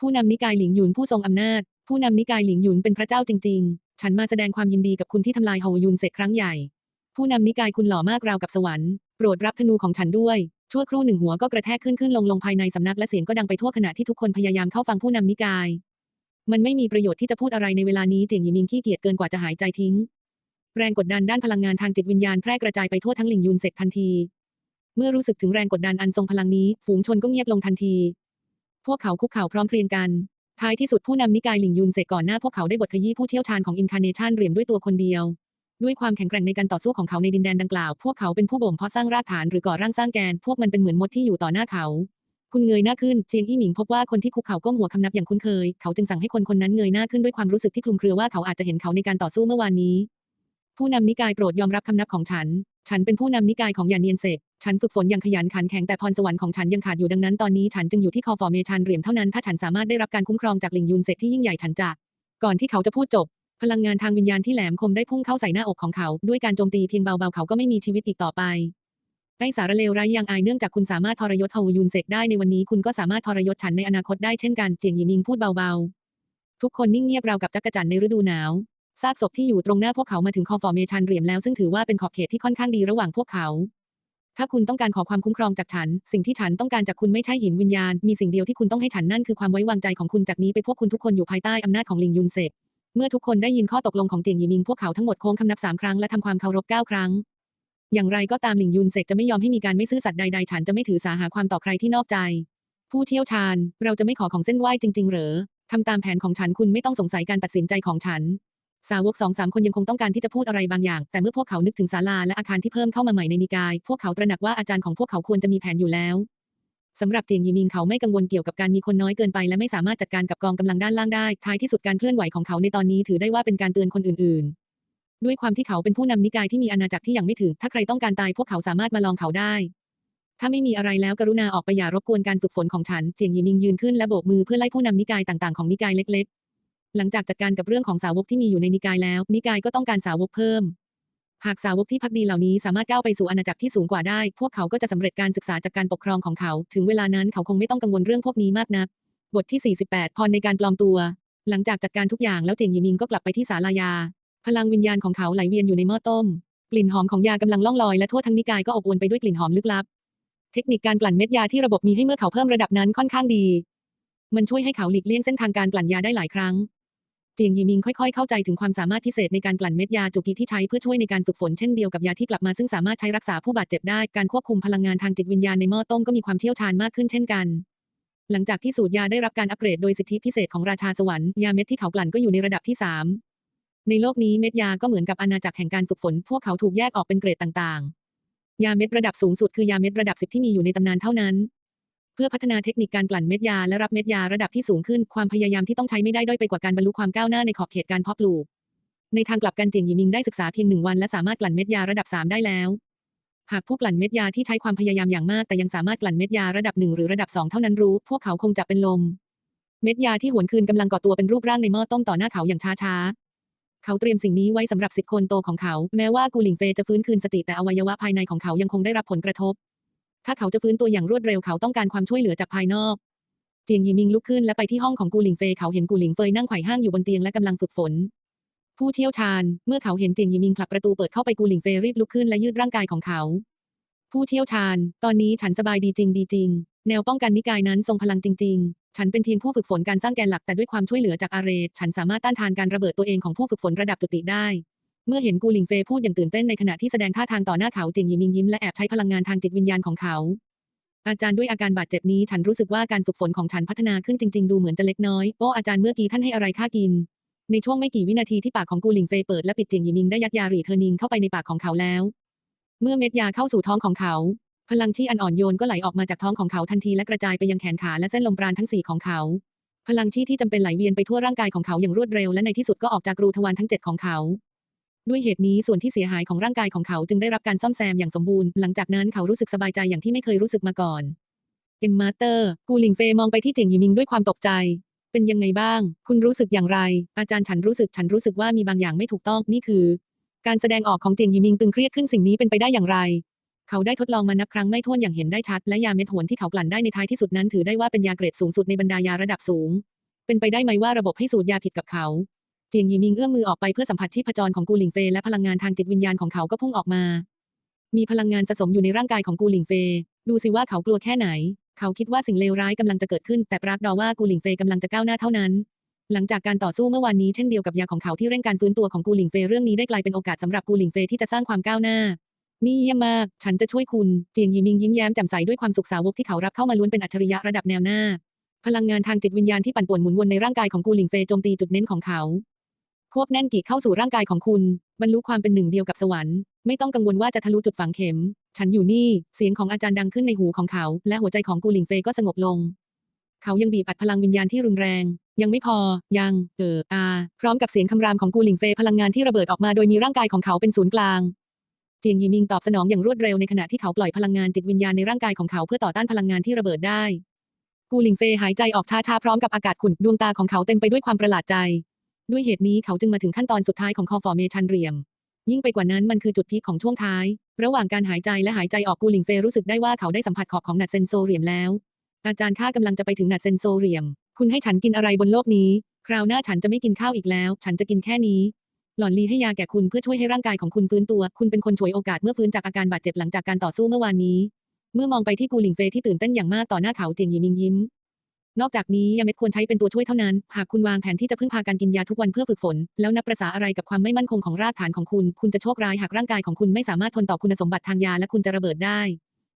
ผู้นำนิกายหลิงหยุนผู้ทรงอำนาจ ผู้นำนิกายหลิงหยุนเป็นพระเจ้าจริง ๆ ฉันมาแสดงความยินดีกับคุณที่ทำลายโฮยุนเสร็จครั้งใหญ่ ผู้นำนิกายคุณหล่อมากราวกับสวรรค์ โปรดรับธนูของฉันด้วย ชั่วครู่หนึ่งหัวก็กระแทกขึ้นขึ้นลงลงภายในสำนักและเสียงก็ดังไปทั่วขณะที่ทุกคนพยายามเข้าฟังผู้นำนิกาย มันไม่มีประโยชน์ที่จะพูดอะไรในเวลานี้เจียงหยิมิงขี้เกียจเกินกว่าจะหายใจทิ้ง แรงกดดันด้านพลังงานทางจิตวิญญาณแพร่กระจายไปทั่วทั้งหลิงยุนเสร็จทันที เมื่อรู้สึกถึงแรงกดดันอันทรงพลังนี้ ฝูงชนก็เงียบลงทันที พวกเขาคุกเข่าพร้อมเพรียงกัน ท้ายที่สุดผู้นำนิกายหลิงยุนเสกก่อนหน้าพวกเขาได้บทขยี้ผู้เชี่ยวชาญของอินคาเนชันเรียญด้วยตัวคนเดียว ด้วยความแข็งแกร่งในการต่อสู้ของเขาในดินแดนดังกล่าว พวกเขาเป็นผู้บ่มเพาะสร้างรากฐานหรือก่อร่างสร้างแกน พวกมันเป็นเหมือนมดที่อยู่ต่อหน้าเขา คุณเงยหน้าขึ้น เจียงอี้หมิงพบว่าคนที่คุกเข่าก้มหัวคำนับอย่างคุ้นเคย เขาจึงสั่งให้คนคนนั้นเงยหน้าขึ้นด้วยความรู้สึกที่คลุมเครือว่าเขาอาจจะเห็นเขาในการต่อสู้เมื่อวานนี้ ผู้นำนิกายโปรดยอมรับคำนับของฉัน ฉันเป็นผู้นำนิกายของยานเนียนเซกฉันฝึกฝนอย่างขยันขันแข็งแต่พรสวรรค์ของฉันยังขาดอยู่ดังนั้นตอนนี้ฉันจึงอยู่ที่คอฟอร์เมชันเหรียญเท่านั้นถ้าฉันสามารถได้รับการคุ้มครองจากหลิงยุนเซกที่ยิ่งใหญ่ฉันจะ ก่อนที่เขาจะพูดจบ พลังงานทางวิญญาณที่แหลมคมได้พุ่งเข้าใส่หน้าอกของเขา ด้วยการโจมตีเพียงเบาๆเขาก็ไม่มีชีวิตอีกต่อไปไอ้สารเลวร้ายยังอายเนื่องจากคุณสามารถทรยศเฮายุนเซกได้ในวันนี้คุณก็สามารถทรยศฉันในอนาคตได้เช่นกันเจียงหยิมิงพูดเบาๆทุกคนนิ่งเงียบราวกับจักรจันในฤดูหนาว ซากศพที่อยู่ตรงหน้าพวกเขามาถึงคอฟอร์เมชันเหรียญแล้วซึ่งถือว่าเป็นขอบเขตที่ค่อนข้างดีระหว่างพวกเขา ถ้าคุณต้องการขอความคุ้มครองจากฉัน สิ่งที่ฉันต้องการจากคุณไม่ใช่หินวิญญาณ มีสิ่งเดียวที่คุณต้องให้ฉันนั่นคือความไว้วางใจของคุณจากนี้ไปพวกคุณทุกคนอยู่ภายใต้อำนาจของลิงยุนเซกเมื่อทุกคนได้ยินข้อตกลงของเจียงหยีมิงพวกเขาทั้งหมดโค้งคำนับสามครั้งและทำความเคารพเก้าครั้ง อย่างไรก็ตามหลิงยุนเซกจะไม่ยอมให้มีการไม่ซื่อสัตย์ใดๆฉันจะไม่ถือสาหาความต่อใครที่นอกใจ ผู้เชี่ยวชาญ เราจะไม่ขอของเส้นไหว้จริง ๆ เหรอทำตามแผนของฉันคุณไม่ต้องสงสัยการตัดสินใจของฉัน สาวกสองสามคนยังคงต้องการที่จะพูดอะไรบางอย่าง แต่เมื่อพวกเขานึกถึงศาลาและอาคารที่เพิ่มเข้ามาใหม่ในนิกาย พวกเขาตระหนักว่าอาจารย์ของพวกเขาควรจะมีแผนอยู่แล้วสำหรับเจียงยีมิงเขาไม่กังวลเกี่ยวกับการมีคนน้อยเกินไปและไม่สามารถจัดการกับกองกำลังด้านล่างได้ ท้ายที่สุดการเคลื่อนไหวของเขาในตอนนี้ถือได้ว่าเป็นการเตือนคนอื่น ๆ ด้วยความที่เขาเป็นผู้นำนิกายที่มีอาณาจักรที่ยังไม่ถึง ถ้าใครต้องการตายพวกเขาสามารถมาลองเขาได้ ถ้าไม่มีอะไรแล้วกรุณาออกไปอย่ารบกวนการฝึกฝนของฉัน เจียงยีมิงยืนขึ้นและโบกมือเพื่อไล่ผู้นำนิกายต่าง ๆ ของนิกายเล็ก ๆ หลังจากจัดการกับเรื่องของสาวกที่มีอยู่ในนิกายแล้ว นิกายก็ต้องการสาวกเพิ่ม หากสาวกที่พักดีเหล่านี้สามารถก้าวไปสู่อาณาจักรที่สูงกว่าได้ พวกเขาก็จะสำเร็จการศึกษาจากการปกครองของเขา ถึงเวลานั้นเขาคงไม่ต้องกังวลเรื่องพวกนี้มากนัก บทที่ 48 พรในการปลอมตัว หลังจากจัดการทุกอย่างแล้วเจียงหยีมิงก็กลับไปที่ศาลายา พลังวิญญาณของเขาไหลเวียนอยู่ในหม้อต้ม กลิ่นหอมของยากำลังล่องลอยและทั่วทั้งนิกายก็อบอวลไปด้วยกลิ่นหอมลึกลับ เทคนิคการกลั่นเม็ดยาที่ระบบมีให้เมื่อเขาเพิ่มระดับนั้นค่อนข้างดี มันช่วยให้เขาหลีกเลี่ยงเส้นทางการกลั่นยาได้หลายครั้ง เจียงยีมิงค่อยๆเข้าใจถึงความสามารถพิเศษในการกลั่นเม็ดยาจุกีที่ใช้เพื่อช่วยในการฝึกฝนเช่นเดียวกับยาที่กลับมาซึ่งสามารถใช้รักษาผู้บาดเจ็บได้ การควบคุมพลังงานทางจิตวิญญาณในหม้อต้มก็มีความเชี่ยวชาญมากขึ้นเช่นกัน หลังจากที่สูตรยาได้รับการอัปเกรดโดยสิทธิพิเศษของราชาสวรรค์ยาเม็ดที่เขากลั่นก็อยู่ในระดับที่ 3 ในโลกนี้เม็ดยาก็เหมือนกับอาณาจักรแห่งการฝึกฝน พวกเขาถูกแยกออกเป็นเกรดต่างๆ ยาเม็ดระดับสูงสุดคือยาเม็ดระดับ10ที่มีอยู่ในตำนานเท่านั้น เพื่อพัฒนาเทคนิคการกลั่นเม็ดยาและรับเม็ดยาระดับที่สูงขึ้น ความพยายามที่ต้องใช้ไม่ได้ด้อยไปกว่าการบรรลุความก้าวหน้าในขอบเขตการเพาะปลูก ในทางกลับกันจียงหยีมิงได้ศึกษาเพียงหนึ่งวันและสามารถกลั่นเม็ดยาระดับ 3 ได้แล้ว หากผู้กลั่นเม็ดยาที่ใช้ความพยายามอย่างมากแต่ยังสามารถกลั่นเม็ดยาระดับหนึ่งหรือระดับสองเท่านั้นรู้ พวกเขาคงจะเป็นลม เม็ดยาที่หวนคืนกำลังก่อตัวเป็นรูปร่างในหม้อต้มต่อหน้าเขาอย่างช้าๆเขาเตรียมสิ่งนี้ไว้สำหรับสิทธิ์คนโตของเขา แม้ว่ากูหลิงเฟยจะฟื้นคืนสติแต่อวัยวะภายในของเขายังคงได้รับผลกระทบ ถ้าเขาจะฟื้นตัวอย่างรวดเร็วเขาต้องการความช่วยเหลือจากภายนอกเจียงยีมิงลุกขึ้นและไปที่ห้องของกูหลิงเฟยเขาเห็นกูหลิงเฟยนั่งไขว่ห้างอยู่บนเตียงและกำลังฝึกฝน ผู้เชี่ยวชาญ เมื่อเขาเห็นเจียงยีมิงผลักประตูเปิดเข้าไปกูหลิงเฟยรีบลุกขึ้นและยืดร่างกายของเขา ผู้เชี่ยวชาญ ตอนนี้ฉันสบายดีจริงดีจริง แนวป้องกันนิกายนั้นทรงพลังจริง ๆ ฉันเป็นเพียงผู้ฝึกฝนการสร้างแกนหลักแต่ด้วยความช่วยเหลือจากอาเรศฉันสามารถต้านทานการระเบิดตัวเองของผู้ฝึกฝนระดับจุติได้ เมื่อเห็นกูหลิงเฟยพูดอย่างตื่นเต้นในขณะที่แสดงท่าทางต่อหน้าเขาจียงยีมิงยิ้มและแอบใช้พลังงานทางจิตวิญญาณของเขา อาจารย์ด้วยอาการบาดเจ็บนี้ฉันรู้สึกว่าการฝึกฝนของฉันพัฒนาขึ้นจริง ๆ ดูเหมือนจะเล็กน้อยโอ้อาจารย์เมื่อกี้ท่านให้อะไรข้ากิน ในช่วงไม่กี่วินาทีที่ปากของกูหลิงเฟยเปิดและปิดจียงหยิมิงได้ยัดยาหรี่เทอร์นิงเข้าไปในปากของเขาแล้ว เมื่อเม็ดยาเข้าสู่ท้องของเขา พลังชีอันอ่อนโยนก็ไหลออกมาจากท้องของเขาทันทีและกระจายไปยังแขนขาและเส้นลมปราณทั้งสี่ของเขาพลังชีที่จำเป็นไหลเวียนไปทั่วร่างกายของเขาอย่างรวดเร็วและในที่สุดก็ออกจากรูทวารทั้งเจ็ดของเขา ด้วยเหตุนี้ส่วนที่เสียหายของร่างกายของเขาจึงได้รับการซ่อมแซมอย่างสมบูรณ์ หลังจากนั้นเขารู้สึกสบายใจอย่างที่ไม่เคยรู้สึกมาก่อนเอ็นมาสเตอร์ กูหลิงเฟยมองไปที่เจียงหยิมิงด้วยความตกใจ เป็นยังไงบ้าง คุณรู้สึกอย่างไร อาจารย์ฉันรู้สึกฉันรู้สึกว่ามีบางอย่างไม่ถูกต้องนี่คือ การแสดงออกของเจียงหยิมิงตึงเครียดขึ้นสิ่งนี้เป็นไปได้อย่างไร เขาได้ทดลองมานับครั้งไม่ถ้วนอย่างเห็นได้ชัด และยาเม็ดหวนที่เขากลั่นได้ในท้ายที่สุดนั้นถือได้ว่าเป็นยาเกรดสูงสุดในบรรดายาระดับสูง เป็นไปได้ไหมว่าระบบให้สูตรยาผิดกับเขา จียงหยีมิงเอื้อมมือออกไปเพื่อสัมผัสที่ผจรของกูหลิงเฟยและพลังงานทางจิตวิญญาณของเขาก็พุ่งออกมา มีพลังงานสะสมอยู่ในร่างกายของกูหลิงเฟยดูสิว่าเขากลัวแค่ไหน เขาคิดว่าสิ่งเลวร้ายกำลังจะเกิดขึ้น แต่ปรากฏว่ากูหลิงเฟยกำลังจะก้าวหน้าเท่านั้น หลังจากการต่อสู้เมื่อวานนี้เช่นเดียวกับยาของเขาที่เร่งการฟื้นตัวของกูหลิงเฟยเรื่องนี้ได้กลายเป็นโอกาสสำหรับกูหลิงเฟยที่จะสร้างความก้าวหน้านี่เยี่ยมมาก ฉันจะช่วยคุณ เจียงหยีมิงยิ้มแย้มแจ่มใสด้วยความสุขสาวกที่เขารับเข้ามาล้วนเป็นอัจฉริยะระดับแนวหน้า พลังงานทางจิตวิญญาณที่ปั่นป่วนหมุนวนในร่างกายของกูหลิงเฟยโจมตีจุดเน้นของเขา ควบแน่นกีเข้าสู่ร่างกายของคุณ บรรลุความเป็นหนึ่งเดียวกับสวรรค์ ไม่ต้องกังวลว่าจะทะลุจุดฝังเข็ม ฉันอยู่นี่ เสียงของอาจารย์ดังขึ้นในหูของเขา และหัวใจของกูหลิงเฟยก็สงบลง เขายังบีบอัดพลังวิญญาณที่รุนแรง ยังไม่พอ ยัง เอออาพร้อมกับเสียงคำรามของกูหลิงเฟยพลังงานที่ระเบิดออกมาโดยมีร่างกายของเขาเป็นศูนย์กลางเจียงยีมิงตอบสนองอย่างรวดเร็วในขณะที่เขาปล่อยพลังงานจิตวิญญาณในร่างกายของเขาเพื่อต่อต้านพลังงานที่ระเบิดได้ กูหลิงเฟยหายใจออกช้าๆพร้อมกับอากาศขุ่นดวงตาของเขาเต็มไปด้วยความประหลาดใจ ด้วยเหตุนี้เขาจึงมาถึงขั้นตอนสุดท้ายของคอฟอร์เมชันเรียม ยิ่งไปกว่านั้นมันคือจุดพีคของช่วงท้าย ระหว่างการหายใจและหายใจออกกูหลิงเฟยรู้สึกได้ว่าเขาได้สัมผัสขอบของหนัดเซนโซเรียมแล้ว อาจารย์ข้ากำลังจะไปถึงหนัดเซนโซเรียม คุณให้ฉันกินอะไรบนโลกนี้ คราวหน้าฉันจะไม่กินข้าวอีกแล้ว ฉันจะกินแค่นี้ หล่อนลีให้ยาแก่คุณเพื่อช่วยให้ร่างกายของคุณฟื้นตัว คุณเป็นคนฉวยโอกาสเมื่อฟื้นจากอาการบาดเจ็บหลังจากการต่อสู้เมื่อวานนี้ เมื่อมองไปที่กูหลิงเฟยที่ตื่นเต้นอย่างมากต่อหน้าเขาเจียงหยีมิงยิ้ม นอกจากนี้ยาเม็ดควรใช้เป็นตัวช่วยเท่านั้น หากคุณวางแผนที่จะพึ่งพาการกินยาทุกวันเพื่อฝึกฝน แล้วนับประษาอะไรกับความไม่มั่นคงของรากฐานของคุณ คุณจะโชคร้ายหากร่างกายของคุณไม่สามารถทนต่อคุณสมบัติทางยาและคุณจะระเบิดได้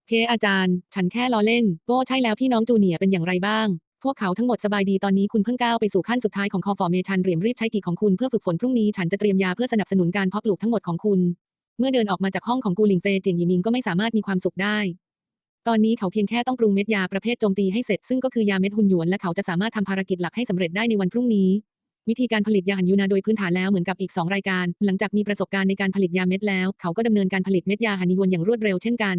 เฮ อาจารย์ ฉันแค่ล้อเล่น โอ้ใช่แล้วพี่น้องจูเนียเป็นอย่างไรบ้าง พวกเขาทั้งหมดสบายดีตอนนี้คุณเพิ่งก้าวไปสู่ขั้นสุดท้ายของคอฟอร์เมชันเรียมรีบใช้กีของคุณเพื่อฝึกฝนพรุ่งนี้ฉันจะเตรียมยาเพื่อสนับสนุนการเพาะปลูกทั้งหมดของคุณ เมื่อเดินออกมาจากห้องของกูหลิงเฟยเจียงหยีมิงก็ไม่สามารถมีความสุขได้ ตอนนี้เขาเพียงแค่ต้องปรุงเม็ดยาประเภทโจมตีให้เสร็จซึ่งก็คือยาเม็ดหุ่นหยวนและเขาจะสามารถทำภารกิจหลักให้สำเร็จได้ในวันพรุ่งนี้ วิธีการผลิตยาหันยูนาโดยพื้นฐานแล้วเหมือนกับอีก 2 รายการ หลังจากมีประสบการณ์ในการผลิตยาเม็ดแล้ว เขาก็ดำเนินการผลิตเม็ดยาหันยูนอย่างรวดเร็วเช่นกัน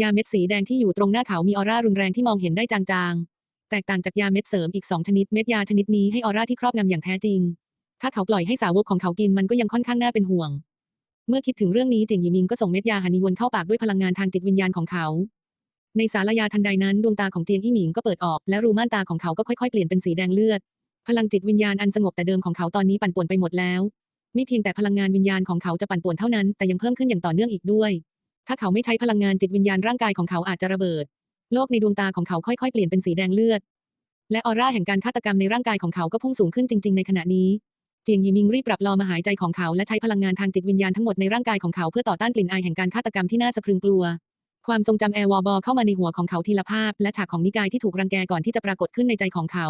ยาเม็ดสีแดงที่อยู่ตรงหน้าเขามีออร่ารุนแรงที่มองเห็นได้จางๆ แตกต่างจากยาเม็ดเสริมอีก 2 ชนิดเม็ดยาชนิดนี้ให้ออร่าที่ครอบงำอย่างแท้จริง ถ้าเขาปล่อยให้สาวกของเขากินมันก็ยังค่อนข้างน่าเป็นห่วง เมื่อคิดถึงเรื่องนี้จิงหยีมิงก็ส่งเม็ดยาหันยูนเข้าปากด้วยพลังงานทางจิตวิญญาณของเขา ในสารยาทันใดนั้นดวงตาของเจียงอี้หมิงก็เปิดออก และรูม่านตาของเขาก็ค่อยๆเปลี่ยนเป็นสีแดงเลือด พลังจิตวิญญาณอันสงบแต่เดิมของเขาตอนนี้ปั่นป่วนไปหมดแล้วไม่เพียงแต่พลังงานวิญญาณของเขาจะปั่นป่วนเท่านั้นแต่ยังเพิ่มขึ้นอย่างต่อเนื่องอีกด้วย ถ้าเขาไม่ใช้พลังงานจิตวิญญาณร่างกายของเขาอาจจะระเบิด โลกในดวงตาของเขาค่อยๆเปลี่ยนเป็นสีแดงเลือด และออร่าแห่งการฆาตกรรมในร่างกายของเขาก็พุ่งสูงขึ้นจริง ๆในขณะนี้เจียงยีมิงรีบปรับลอมาหายใจของเขาและใช้พลังงานทางจิตวิญญาณทั้งหมดในร่างกายของเขาเพื่อต่อต้านกลิ่นอายแห่งการฆาตกรรมที่น่าสะพรึงกลัว ความทรงจำแอร์วอร์บอเข้ามาในหัวของเขาทีละภาพ และฉากของนิกายที่ถูกรังแกก่อนที่จะปรากฏขึ้นในใจของเขา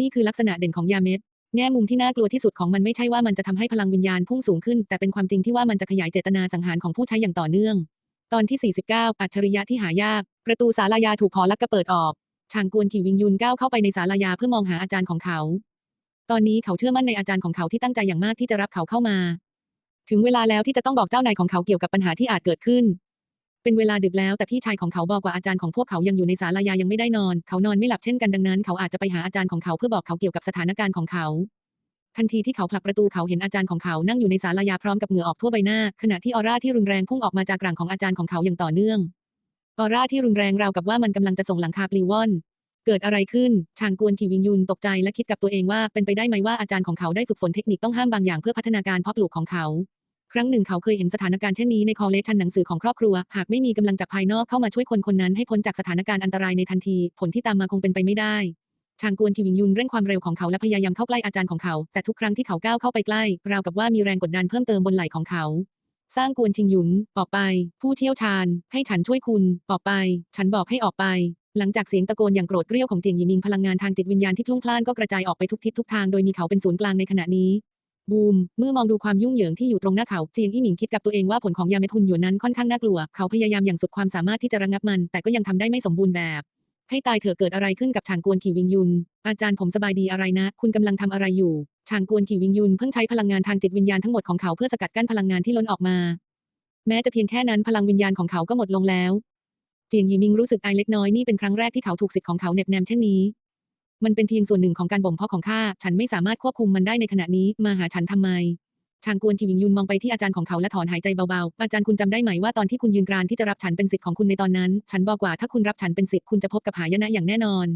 นี่คือลักษณะเด่นของยาเม็ด แง่มุมที่น่ากลัวที่สุดของมันไม่ใช่ว่ามันจะทำให้พลังวิญญาณพุ่งสูงขึ้น แต่เป็นความจริงที่ว่ามันจะขยายเจตนาสังหารของผู้ใช้อย่างต่อเนื่อง ตอนที่ 49 อัจฉริยะที่หายาก ประตูศาลายาถูกพอลักกระเปิดออก ชางกวนขี่วิงยุนก้าวเข้าไปในศาลายาเพื่อมองหาอาจารย์ของเขา ตอนนี้เขาเชื่อมั่นในอาจารย์ของเขาที่ตั้งใจอย่างมากที่จะรับเขาเข้ามา ถึงเวลาแล้วที่จะต้องบอกเจ้านายของเขาเกี่ยวกับปัญหาที่อาจเกิดขึ้น เป็นเวลาดึกแล้วแต่พี่ชายของเขาบอกว่าอาจารย์ของพวกเขายังอยู่ในศาลายายังไม่ได้นอน เขานอนไม่หลับเช่นกันดังนั้น เขาอาจจะไปหาอาจารย์ของเขาเพื่อบอกเขาเกี่ยวกับสถานการณ์ของเขาทันทีที่เขาผลักประตูเขาเห็นอาจารย์ของเขานั่งอยู่ในศาลายาพร้อมกับเหงื่อออกทั่วใบหน้า ขณะที่ออร่าที่รุนแรงพุ่งออกมาจากกร่างของอาจารย์ของเขาอย่างต่อเนื่อง ออร่าที่รุนแรงราวกับว่ามันกำลังจะส่งหลังคาปลิวว่อนเกิดอะไรขึ้น ชางกวนขีวิงยุนตกใจและคิดกับตัวเองว่าเป็นไปได้ไหมว่าอาจารย์ของเขาได้ฝึกฝนเทคนิคต้องห้ามบางอย่างเพื่อพัฒนาการเพาะปลูกของเขา ครั้งหนึ่งเขาเคยเห็นสถานการณ์เช่นนี้ในคอลเลกชันหนังสือของครอบครัว หากไม่มีกำลังจากภายนอกเข้ามาช่วยคนคนนั้นให้พ้นจากสถานการณ์อันตรายในทันที ผลที่ตามมาคงเป็นไปไม่ได้ชางกวนขีวิงยุนเร่งความเร็วของเขาและพยายามเข้าใกล้อาจารย์ของเขา แต่ทุกครั้งที่เขาก้าวเข้าไปใกล้ ราวกับว่ามีแรงกดดันเพิ่มเติมบนไหล่ของเขา สร้างกวนชิงหยุน ออกไป ผู้เชี่ยวชาญ ให้ฉันช่วยคุณ ออกไป ฉันบอกให้ออกไป หลังจากเสียงตะโกนอย่างโกรธเกรี้ยวของเจียงหยิมิงพลังงานทางจิตวิญญาณที่พลุ่งพล่านก็กระจายออกไปทุกทิศทุกทางโดยมีเขาเป็นศูนย์กลางในขณะนี้ บูม เมื่อมองดูความยุ่งเหยิงที่อยู่ตรงหน้าเขา เจียงอี้หมิงคิดกับตัวเองว่าผลของยาเม็ดหุ่นหยวนนั้นค่อนข้างน่ากลัว เขาพยายามอย่างสุดความสามารถที่จะระงับมัน แต่ก็ยังทำได้ไม่สมบูรณ์แบบ ให้ตายเถอะเกิดอะไรขึ้นกับฉางกวนขี่วิงยุน อาจารย์ผมสบายดีอะไรนะ คุณกำลังทำอะไรอยู่ฉางกวนขี่วิงยุนเพิ่งใช้พลังงานทางจิตวิญญาณทั้งหมดของเขาเพื่อสกัดกั้นพลังงานที่ล้นออกมา แม้จะเพียงแค่นั้นพลังวิญญาณของเขาก็หมดลงแล้ว เจียงหยีมิงรู้สึกอายเล็กน้อยนี่เป็นครั้งแรกที่เขาถูกสิทธิ์ของเขาเน็บแนมเช่นนี้ มันเป็นเพียงส่วนหนึ่งของการบ่มเพาะของข้า ฉันไม่สามารถควบคุมมันได้ในขณะนี้ มาหาฉันทำไม ชางกวนทีวิงยุนมองไปที่อาจารย์ของเขาและถอนหายใจเบาๆ อาจารย์คุณจำได้ไหมว่าตอนที่คุณยืนกรานที่จะรับฉันเป็นสิทธิ์ของคุณในตอนนั้น ฉันบอกว่าถ้าคุณรับฉันเป็นสิทธิ์คุณจะพบกับหายนะอย่างแน่นอน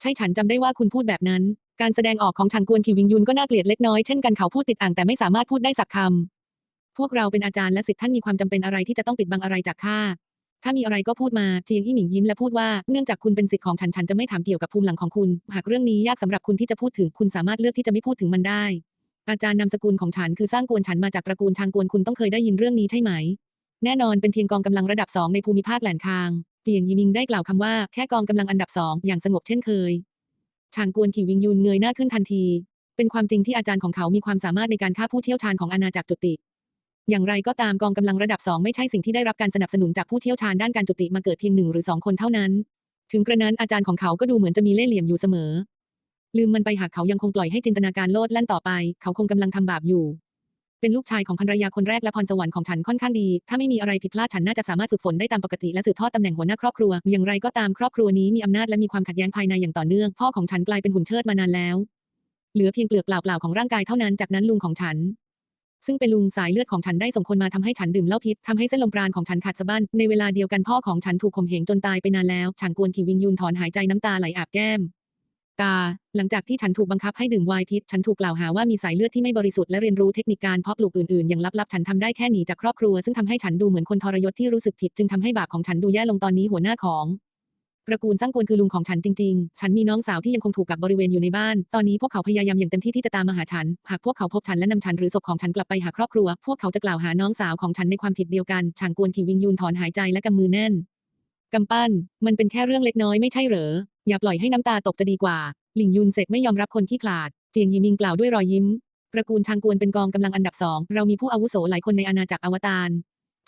ใช่ฉันจำได้ว่าคุณพูดแบบนั้น การแสดงออกของชางกวนทีวิงยุนก็น่าเกลียดเล็กน้อยเช่นกันเขาพูดติดอ่างแต่ไม่สามารถพูดได้สักคำพวกเราเป็นอาจารย์และสิทธิ์ท่านมีความจำเป็นอะไรที่จะต้องปิดบังอะไรจากข้า ถ้ามีอะไรก็พูดมาเจียงอี้หมิงยิ้มและพูดว่า เนื่องจากคุณเป็นสิทธิ์ของฉันฉันจะไม่ถามเกี่ยวกับภูมิหลังของคุณ หากเรื่องนี้ยากสำหรับคุณที่จะพูดถึงคุณสามารถเลือกที่จะไม่พูดถึงมันได้ อาจารย์นามสกุลของฉันคือสร้างกวนฉันมาจากตระกูลชางกวนคุณต้องเคยได้ยินเรื่องนี้ใช่ไหม แน่นอนเป็นเพียงกองกำลังระดับสองในภูมิภาคแหลนคางเจียงยีมิงได้กล่าวคำว่าแค่กองกำลังอันดับสองอย่างสงบเช่นเคยชางกวนขี่วิงยุนเงยหน้าขึ้นทันที เป็นความจริงที่อาจารย์ของเขามีความสามารถในการฆ่าผู้เชี่ยวชาญของอาณาจักรจุติ อย่างไรก็ตามกองกำลังระดับสองไม่ใช่สิ่งที่ได้รับการสนับสนุนจากผู้เชี่ยวชาญด้านการจุติมาเกิดเพียงหนึ่งหรือสองคนเท่านั้น ถึงกระนั้นอาจารย์ของเขาก็ดูเหมือนจะมีเล่ห์เหลี่ยมอยู่เสมอ ลืมมันไปหากเขายังคงปล่อยให้จินตนาการโลดแล่นต่อไป เขาคงกำลังทำบาปอยู่ เป็นลูกชายของภรรยาคนแรกและพรสวรรค์ของฉันค่อนข้างดี ถ้าไม่มีอะไรผิดพลาดฉันน่าจะสามารถฝึกฝนได้ตามปกติและสืบทอดตำแหน่งหัวหน้าครอบครัว อย่างไรก็ตามครอบครัวนี้มีอำนาจและมีความขัดแย้งภายในอย่างต่อเนื่อง พ่อของฉันกลายเป็นหุ่นเชิดมานานแล้ว เหลือเพียงเปลือกเปล่าๆของร่างกายเท่านั้นจากนั้นลุงของฉัน ซึ่งเป็นลุงสายเลือดของฉันได้ส่งคนมาทำให้ฉันดื่มเหล้าพิษทำให้เส้นลมปราณของฉันขาดสะบั้นในเวลาเดียวกันพ่อของฉันถูกข่มเหงจนตายไปนานแล้วฉางกวนขี่วิงยุนถอนหายใจน้ำตาไหลอาบแก้มตาหลังจากที่ฉันถูกบังคับให้ดื่มไวน์พิษ ฉันถูกกล่าวหาว่ามีสายเลือดที่ไม่บริสุทธิ์และเรียนรู้เทคนิคการเพาะปลูกอื่นๆ อย่างลับๆ ฉันทำได้แค่หนีจากครอบครัว ซึ่งทำให้ฉันดูเหมือนคนทรยศที่รู้สึกผิด จึงทำให้บาปของฉันดูแย่ลงตอนนี้หัวหน้าของ ตระกูลสร้างกวนคือลุงของฉันจริง ๆ ฉันมีน้องสาวที่ยังคงถูกกักบริเวณอยู่ในบ้าน ตอนนี้พวกเขาพยายามอย่างเต็มที่ที่จะตามมาหาฉัน หากพวกเขาพบฉันและนำฉันหรือศพของฉันกลับไปหาครอบครัว พวกเขาจะกล่าวหาน้องสาวของฉันในความผิดเดียวกัน ฉางกวนขี่วิงยูนถอนหายใจและกำมือแน่นกำปั้น มันเป็นแค่เรื่องเล็กน้อยไม่ใช่เหรอ อย่าปล่อยให้น้ำตาตกจะดีกว่า หลิงยุนเสกไม่ยอมรับคนที่ขลาด เจียงยีมิงกล่าวด้วยรอยยิ้ม ตระกูลชางกวนเป็นกองกำลังอันดับสอง เรามีผู้อาวุโสหลายคนในอาณาจักรอวตาร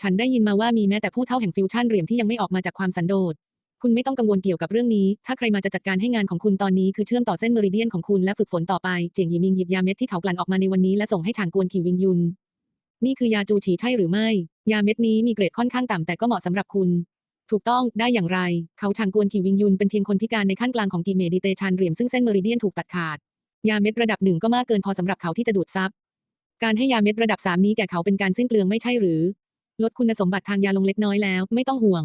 ฉันได้ยินมาว่ามีแม้แต่ผู้เท่าแห่งฟิวชั่นเหลี่ยมที่ยังไม่ออกมาจากความสันโดษ คุณไม่ต้องกังวลเกี่ยวกับเรื่องนี้ ถ้าใครมาจะจัดการให้งานของคุณตอนนี้คือเชื่อมต่อเส้นเมริเดียนของคุณและฝึกฝนต่อไป เจียงยีมิงหยิบยาเม็ดที่เขากลั่นออกมาในวันนี้และส่งให้ชางกวนขี่วิงยุน นี่คือยาจูฉีใช่หรือไม่ ยาเม็ดนี้มีเกรดค่อนข้างต่ำแต่ก็เหมาะสำหรับคุณ ถูกต้อง ได้อย่างไร เขาชางกวนขี่วิงยุนเป็นเพียงคนพิการในขั้นกลางของกีเมดิเตชันเหลี่ยมซึ่งเส้นเมริเดียนถูกตัดขาด ยาเม็ดระดับหนึ่งก็มากเกินพอสำหรับเขาที่จะดูดซับ การให้ยาเม็ดระดับสามนี้แก่เขาเป็นการสิ้นเปลืองไม่ใช่หรือ ลดคุณสมบัติทางยาลงเล็กน้อยแล้ว ไม่ต้องห่วง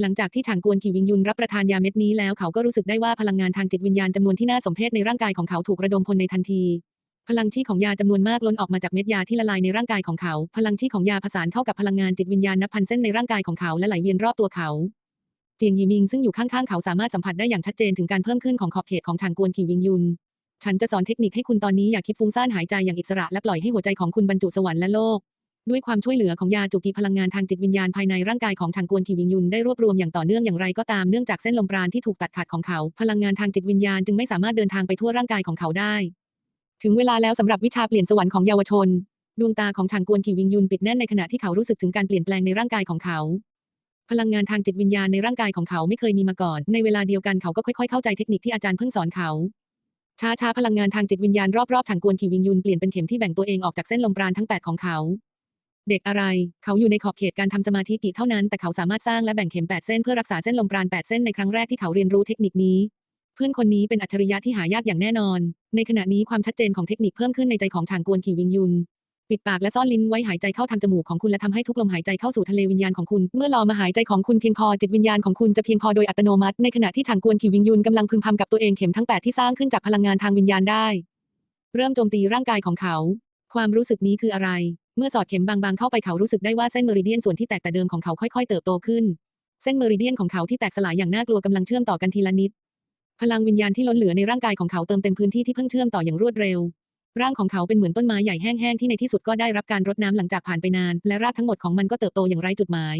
หลังจากที่ฉางกวนขีวิงยุนรับประทานยาเม็ดนี้แล้วเขาก็รู้สึกได้ว่าพลังงานทางจิตวิญญาณจำนวนที่น่าสมเพชในร่างกายของเขาถูกระดมพลในทันที พลังชีของยาจำนวนมากล้นออกมาจากเม็ดยาที่ละลายในร่างกายของเขา พลังชีของยาผสานเข้ากับพลังงานจิตวิญญาณนับพันเส้นในร่างกายของเขาและไหลเวียนรอบตัวเขาเจียงยีมิงซึ่งอยู่ข้างๆเขาสามารถสัมผัสได้อย่างชัดเจนถึงการเพิ่มขึ้นของขอบเขตของฉางกวนขีวิงยุนฉันจะสอนเทคนิคให้คุณตอนนี้อย่าคิดฟุ้งซ่านหายใจอย่างอิสระและปล่อยให้หัวใจของคุณบรรจุสวรรค์และโลก ด้วยความช่วยเหลือของยาจุกีพลังงานทางจิตวิญญาณภายในร่างกายของฉางกวนขีวิงยุนได้รวบรวมอย่างต่อเนื่องอย่างไรก็ตามเนื่องจากเส้นลมปราณที่ถูกตัดขาดของเขา พลังงานทางจิตวิญญาณจึงไม่สามารถเดินทางไปทั่วร่างกายของเขาได้ ถึงเวลาแล้วสำหรับวิชาเปลี่ยนสวรรค์ของเยาวชน ดวงตาของฉางกวนขีวิงยุนปิดแน่นในขณะที่เขารู้สึกถึงการเปลี่ยนแปลงในร่างกายของเขาพลังงานทางจิตวิญญาณในร่างกายของเขาไม่เคยมีมาก่อน ในเวลาเดียวกันเขาก็ค่อยๆ เข้าใจเทคนิคที่อาจารย์เพิ่งสอนเขา ช้าๆ พลังงานทางจิตวิญญาณรอบๆฉางกวนขีวิงยุนเปลี่ยนเป็นเข็มที่แบ่งตัวเองออกจากเส้นลมปราณทั้ง 8 ของเขา เด็กอะไร เขาอยู่ในขอบเขตการทำสมาธิกิเท่านั้น แต่เขาสามารถสร้างและแบ่งเข็ม 8 เส้นเพื่อรักษาเส้นลมปราณ 8 เส้นในครั้งแรกที่เขาเรียนรู้เทคนิคนี้ เพื่อนคนนี้เป็นอัจฉริยะที่หายากอย่างแน่นอน ในขณะนี้ความชัดเจนของเทคนิคเพิ่มขึ้นในใจของฉางกวนขีวิงยุน ปิดปากและซ่อนลิ้นไว้หายใจเข้าทางจมูกของคุณและทำให้ทุกลมหายใจเข้าสู่ทะเลวิญญาณของคุณ เมื่อลอมาหายใจของคุณเพียงพอจิตวิญญาณของคุณจะเพียงพอโดยอัตโนมัติ ในขณะที่ฉางกวนขีวิงยุนกำลังพึมพำกับตัวเองเข็มทั้งแปดที่สร้างขึ้นจากพลังงานทางวิญญาณได้ เริ่มโจมตีร่างกายของเขา ความรู้สึกนี้คืออะไร เมื่อสอดเข็มบางๆเข้าไปเขารู้สึกได้ว่าเส้นเมริเดียนส่วนที่แตกแต่เดิมของเขาค่อยๆเติบโตขึ้น เส้นเมริเดียนของเขาที่แตกสลายอย่างน่ากลัวกำลังเชื่อมต่อกันทีละนิด พลังวิญญาณที่ล้นเหลือในร่างกายของเขาเติมเต็มพื้นที่ที่เพิ่งเชื่อมต่ออย่างรวดเร็ว ร่างของเขาเป็นเหมือนต้นไม้ใหญ่แห้งๆที่ในที่สุดก็ได้รับการรดน้ำหลังจากผ่านไปนาน และรากทั้งหมดของมันก็เติบโตอย่างไร้จุดหมาย